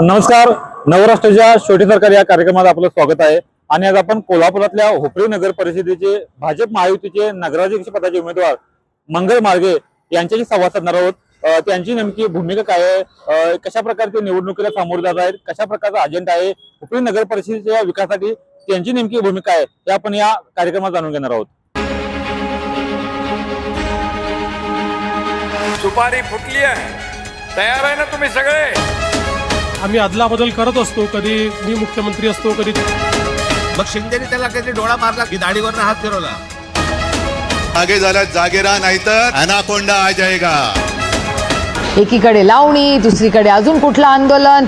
नमस्कार नवराष्ट्राच्या शेवटी सरकार या कार्यक्रमात आपलं स्वागत आहे. आणि आज आपण कोल्हापुरातल्या हुपरी नगर परिषदेचे भाजप महायुतीचे नगराध्यक्ष पदाचे उमेदवार मंगल मार्गे यांच्याशी संवाद साधणार आहोत. त्यांची नेमकी भूमिका काय आहे? कशा प्रकारे ते निवडणुकीला सामोरे जात आहेत? कशा प्रकारचा अजेंडा आहे? हुपळी नगर परिषदेच्या विकासासाठी त्यांची नेमकी भूमिका आहे हे आपण या कार्यक्रमात जाणून घेणार आहोत. दुपारी फुटली आहे तयार आहे ना तुम्ही सगळे? आम्ही अदलाबदल करत असतो कधी मी मुख्यमंत्री असतो कधी मग शिंदेने त्याला काहीतरी डोळा मारला की दाढीवरनं हात फिरवला. आगे झाला जागेरा नाहीतर अनाकोंडा आ जाएगा एकीकडे लावणी दुसरीकडे अजून कुठलं आंदोलन?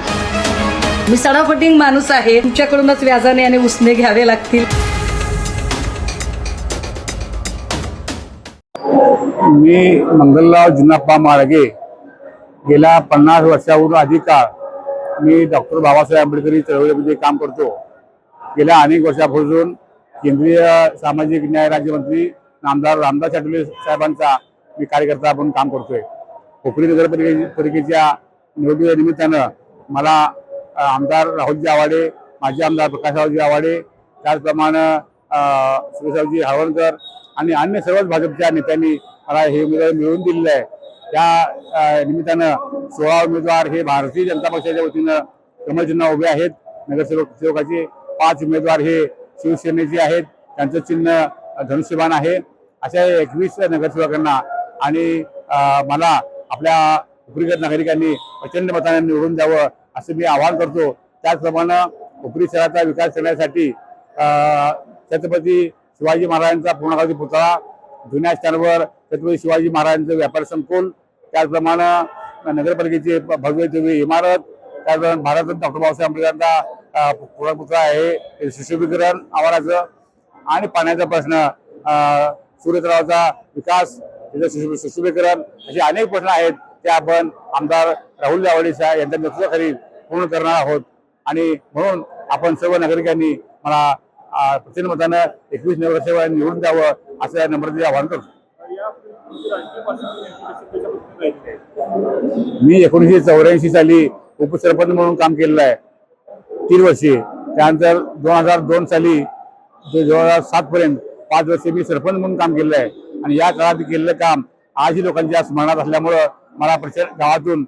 मी सडापटिंग माणूस आहे. तुमच्याकडूनच व्याजाने आणि उसने घ्यावे लागतील. मी मंगलराव जुनाप्पा माळगे. गेल्या पन्नास वर्षाहून अधिक काळ मी डॉक्टर बाबासाहेब आंबेडकरी चळवळीमध्ये काम करतो. गेल्या अनेक वर्षापासून केंद्रीय सामाजिक न्याय राज्यमंत्री नामदार रामदास आठवले साहेबांचा मी कार्यकर्ता म्हणून काम करतोय. कोकणी नगरपालिके पालिकेच्या निवडणुकीच्या निमित्तानं मला आमदार राहुलजी आवाडे माजी आमदार प्रकाशरावजी आवाडे त्याचप्रमाणे सुरेशरावजी हळवणकर आणि अन्य सर्वच भाजपच्या नेत्यांनी मला हे उमेदवारी मिळवून दिलेलं आहे. त्या निमित्तानं सोळा उमेदवार हे भारतीय जनता पक्षाच्या वतीनं कमलचिन्ह उभे आहेत. नगरसेवक सेवकाचे पाच उमेदवार हे शिवसेनेचे आहेत. त्यांचं चिन्ह धनुष्यबाण आहे. अशा एकवीस नगरसेवकांना आणि मला आपल्या उपरीगत नागरिकांनी प्रचंड मताने निवडून द्यावं असं मी आवाहन करतो. त्याचप्रमाणे उपरी शहराचा विकास करण्यासाठी छत्रपती शिवाजी महाराजांचा पूर्णाकृती पुतळा जुन्या स्टँडवर छत्रपती शिवाजी महाराजांचं व्यापार संकुल त्याचप्रमाणे नगरपालिकेची भ- भव्य दिव्य इमारत त्याचप्रमाणे भारत डॉक्टर बाबासाहेब आंबेडकरांचा पुरापुत्र आहे सुशोभीकरण आवाराचं. आणि पाण्याचा प्रश्न अ, सूर्यतलावाचा विकास त्याचं सुशोभी- सुशोभीकरण असे अनेक प्रश्न आहेत ते आपण आमदार राहुल जावडे साहेब यांच्या नेतृत्वाखाली पूर्ण करणार आहोत. आणि म्हणून आपण सर्व नागरिकांनी मला प्रचंड मतानं एकवीस नगरसेवा निवडून द्यावं असं या नंबर आवाहन करतो. मी एकोणीसशे चौऱ्याऐंशी साली उपसरपंच म्हणून काम केलेलं आहे. तीन वर्षे. त्यानंतर दोन हजार दोन साली ते दोन हजार सात पर्यंत पाच वर्षे मी सरपंच म्हणून काम केलेलं आहे. आणि या काळात केलेलं काम आजही लोकांच्या स्मरणात असल्यामुळं मला प्रचंड गावातून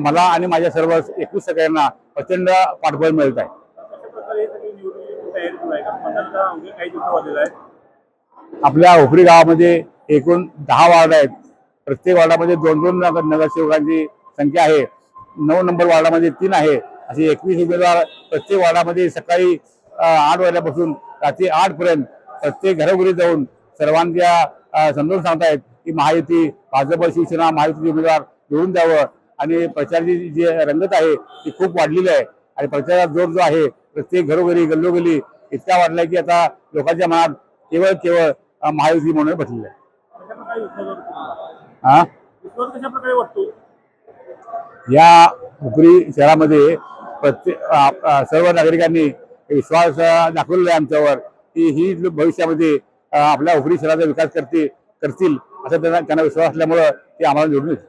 मला आणि माझ्या सर्व एकूण सगळ्यांना प्रचंड पाठबळ मिळत आहे. आपल्या हुपरी गावामध्ये एकूण दहा वार्ड आहेत. प्रत्येक वार्डामध्ये दोन दोन नगर नगरसेवकांची संख्या आहे. नऊ नंबर वार्डामध्ये तीन आहे. असे एकवीस उमेदवार प्रत्येक वार्डामध्ये सकाळी आठ वाजल्यापासून रात्री आठपर्यंत प्रत्येक घरोघरी जाऊन सर्वांच्या समजून सांगतायत की महायुती भाजप शिवसेना महायुतीचे उमेदवार निवडून द्यावं. आणि प्रचाराची जी रंगत आहे ती खूप वाढलेली आहे. आणि प्रचाराचा जोर जो आहे प्रत्येक घरोघरी गल्लोगल्ली इतका वाढलाय की आता लोकांच्या मनात केवळ केवळ महायुती म्हणून बसलेलं आहे हा? या हुपरी शहरामध्ये प्रत्येक सर्व नागरिकांनी विश्वास दाखवलेला आहे आमच्यावर की ही भविष्यामध्ये आपल्या हुपरी शहराचा विकास करते करतील असं त्यांना त्यांना विश्वास असल्यामुळं ते आम्हाला निवडून येतील.